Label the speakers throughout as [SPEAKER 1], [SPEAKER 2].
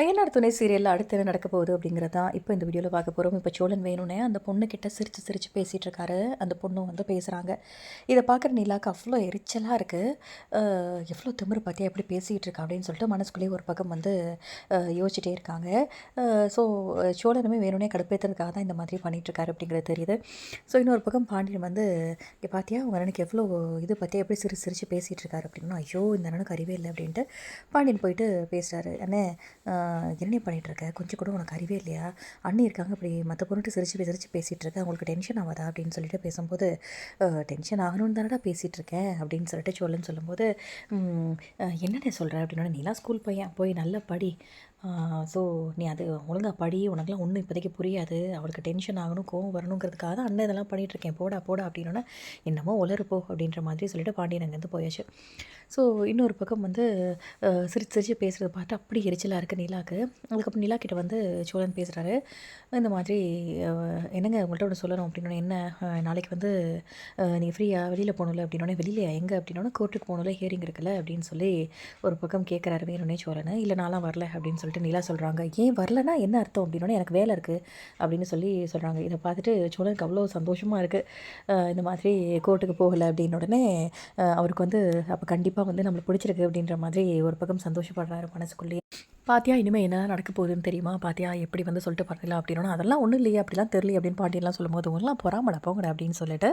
[SPEAKER 1] அய்யனார் துணை சீரியலில் அடுத்து என்ன நடக்க போகுது அப்படிங்கிறது தான் இப்போ இந்த வீடியோவில் பார்க்க போகிறோம் இப்போ சோழன் வேணும்னே அந்த பொண்ணுக்கிட்ட சிரித்து சிரித்து பேசிகிட்டு இருக்காரு. அந்த பொண்ணும் வந்து பேசுகிறாங்க இதை பார்க்குற நிலாக்கு அவ்வளோ எரிச்சலாக இருக்குது எவ்வளோ திமிரு பார்த்தியா எப்படி பேசிகிட்டு இருக்கா அப்படின்னு சொல்லிட்டு மனசுக்குள்ளேயே ஒரு பக்கம் வந்து யோசிச்சிட்டே இருக்காங்க. ஸோ சோழனுமே வேணும்னே கடுப்பேற்றுறதுக்காக தான் இந்த மாதிரி பண்ணிகிட்ருக்காரு இருக்காரு அப்படிங்கிறது தெரியுது. ஸோ இன்னொரு பக்கம் பாண்டியன் வந்து இங்கே பார்த்தியா உங்கள் அண்ணனுக்கு எவ்வளோ இது பார்த்தியா எப்படி சிரிச்சு சிரித்து பேசிகிட்டு இருக்காரு அப்படின்னா ஐயோ இந்த அண்ணனுக்கு அறிவே இல்லை அப்படின்ட்டு பாண்டியன் போயிட்டு பேசுகிறாரு அண்ணே ஆஹ், என்ன கொஞ்சம் கூட உனக்கு அறிவே இல்லையா? அண்ணி இருக்காங்க அப்படி மற்ற பொண்ணுட்டு சிரிச்சு சிரிச்சு பேசிகிட்டு இருக்க அவங்களுக்கு டென்ஷன் ஆகாதா? அப்படின்னு சொல்லிட்டு பேசும்போது டென்ஷன் ஆகணும்னு தானடா பேசிகிட்டு இருக்கேன் அப்படின்னு சொல்லிட்டு சொல்லுன்னு சொல்லும்போது "ம், சொல்கிற அப்படின்னா நீலாம் ஸ்கூல் பையன் போய் நல்லா படி. ஸோ நீ அது ஒழுங்கா படி. உனக்குலாம் ஒன்றும் இப்போதைக்கு புரியாது. அவளுக்கு டென்ஷன் ஆகணும் கோவம் வரணுங்கிறதுக்காக தான் அண்ணன் இதெல்லாம் பண்ணிகிட்ருக்கேன் போடா போடா அப்படின்னா என்னமோ உளறுப்போ அப்படின்ற மாதிரி சொல்லிட்டு பாண்டியன் அங்கேருந்து போயாச்சு. ஸோ இன்னொரு பக்கம் வந்து சிரிச்சு சிரிச்சு பேசுகிறத பார்த்து அப்படி எரிச்சலாக இருக்குது நிலாக்கு அதுக்கப்புறம் நிலா கிட்ட வந்து சோழன் பேசுகிறாரு இந்த மாதிரி என்னங்க உங்கள்கிட்ட ஒன்று சொல்லணும் அப்படின்னோடனே என்ன நாளைக்கு வந்து நீங்கள் ஃப்ரீயாக வெளியில் போகணும்ல அப்படின்னோடனே வெளியில் எங்கே அப்படின்னோடனே கோர்ட்டுக்கு போகணும்ல ஹியரிங் இருக்குல்ல அப்படின்னு சொல்லி ஒரு பக்கம் கேட்குறாரு வேணும்னே சோழன். இல்லை நான்லாம் வரல அப்படின்னு சொல்லிட்டு நிலா சொல்கிறாங்க ஏன் வரலன்னா என்ன அர்த்தம்? அப்படின்னோடனே எனக்கு வேலை இருக்குது அப்படின்னு சொல்லி சொல்கிறாங்க இதை பார்த்துட்டு சோழனுக்கு அவ்வளோ சந்தோஷமாக இருக்குது இந்த மாதிரி கோர்ட்டுக்கு போகலை அப்படின்ன உடனே அவருக்கு வந்து அப்போ கண்டிப்பாக வந்து நம்மளுக்கு பிடிச்சிருக்கு அப்படின்ற மாதிரி ஒரு பக்கம் சந்தோஷப்படுறாரு மனசுக்குள்ளேயே. பாத்தியா இனிமேல் என்ன நடக்க போகுதுன்னு தெரியுமா? பாத்தியா எப்படி வந்து சொல்லிட்டு பண்ணல அப்படின்னா அதெல்லாம் ஒன்றும் இல்லையே அப்படிலாம் தெரியல அப்படின்னு பாட்டியெல்லாம் சொல்லும்போது ஒன்றும் பொறாமடா போங்கடா அப்படின்னு சொல்லிட்டு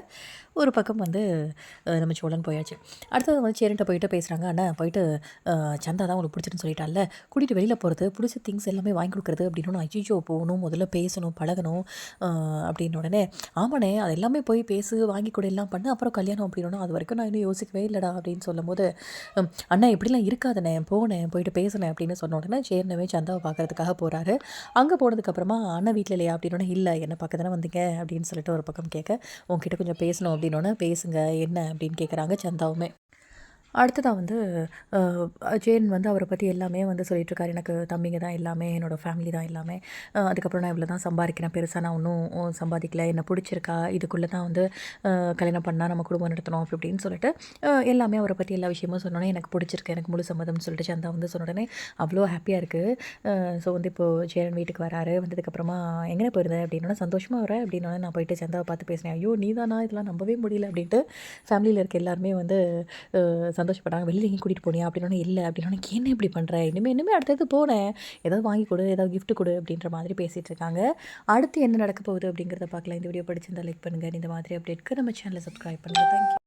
[SPEAKER 1] ஒரு பக்கம் வந்து நம்ம சோழன் போயாச்சு. அடுத்தது வந்து சேரன்ட்ட போயிட்டு பேசுகிறாங்க அண்ணா போயிட்டு சந்தா தான் உங்களுக்கு பிடிச்சிருன்னு சொல்லிட்டால கூட்டிகிட்டு வெளியில் போகிறது பிடிச்ச திங்ஸ் எல்லாமே வாங்கி கொடுக்குறது அப்படின்னு ஐயோ போகணும் முதல்ல பேசணும் பழகணும் அப்படின்னு உடனே ஆமாண்ணே அது எல்லாமே போய் பேசு வாங்கி கொடு எல்லாம் பண்ணு அப்புறம் கல்யாணம் அப்படின்னா அது வரைக்கும் நான் இன்னும் யோசிக்கவே இல்லைடா அப்படின்னு சொல்லும்போது அண்ணா இப்படிலாம் இருக்காதுண்ணே போனேன் போயிட்டு பேசினேன் அப்படின்னு சொன்ன உடனே சேர்னவே சந்தாவை பார்க்கறதுக்காக போகிறாரு அங்கே போனதுக்கப்புறமா அண்ணன் வீட்டில் இல்லையா? அப்படின்னோட இல்லை என்னை பக்கம் தானே வந்தீங்க? அப்படின்னு சொல்லிட்டு ஒரு பக்கம் கேட்க உங்ககிட்ட கொஞ்சம் பேசணும். அப்படின்னோடனே பேசுங்க என்ன? அப்படின்னு கேட்குறாங்க சந்தாவுமே. அடுத்ததாக வந்து ஜேன் வந்து அவரை பற்றி எல்லாமே வந்து சொல்லிட்டு எனக்கு தம்பிங்க தான் எல்லாமே என்னோடய ஃபேமிலி தான் எல்லாமே. அதுக்கப்புறம் நான் இவ்வளோ தான் சம்பாதிக்கிறேன். பெருசாக நான் ஒன்றும் சம்பாதிக்கல. என்னை பிடிச்சிருக்கா? இதுக்குள்ளே தான் வந்து கல்யாணம் பண்ணால் நம்ம குடும்பம் நடத்தணும் அப்படி இப்படின்னு சொல்லிட்டு எல்லாமே அவரை பற்றி எல்லா விஷயமும் சொன்னோன்னே எனக்கு பிடிச்சிருக்கு. எனக்கு முழு சம்மதம்னு சொல்லிட்டு சந்தா வந்து சொன்ன உடனே அவ்வளோ ஹாப்பியாக இருக்குது ஸோ வந்து இப்போது ஜெயன் வீட்டுக்கு வராரு. வந்ததுக்கப்புறமா எங்கே போயிருந்தேன் அப்படின்னா சந்தோஷமாக வர. அப்படின்னா நான் போயிட்டு சந்தாவை பார்த்து பேசினேன் ஐயோ நீ தானா இதெல்லாம் நம்பவே முடியல. அப்படின்ட்டு ஃபேமிலியில் இருக்க எல்லாருமே வந்து சந்தோஷப்பட்டாங்க. வெளியில் எங்கேயும் கூட்டிகிட்டு போனியா? அப்படின்னா இல்லை. அப்படின்னா என்ன இப்படி பண்ணுறேன் இனிமேல் இனிமேல் அடுத்தது போனேன். ஏதாவது வாங்கி கொடு ஏதாவது கிஃப்ட் கொடு அப்படின்ற மாதிரி பேசிகிட்டு இருக்காங்க. அடுத்து என்ன நடக்க போகுது அப்படிங்கிறத பார்க்கலாம். இந்த வீடியோ பிடிச்சிருந்தா லைக் பண்ணுங்கள் இந்த மாதிரி அப்டேட்க்கு நம்ம சேனலை சப்ஸ்கிரைப் பண்ணுங்கள் தேங்க்யூ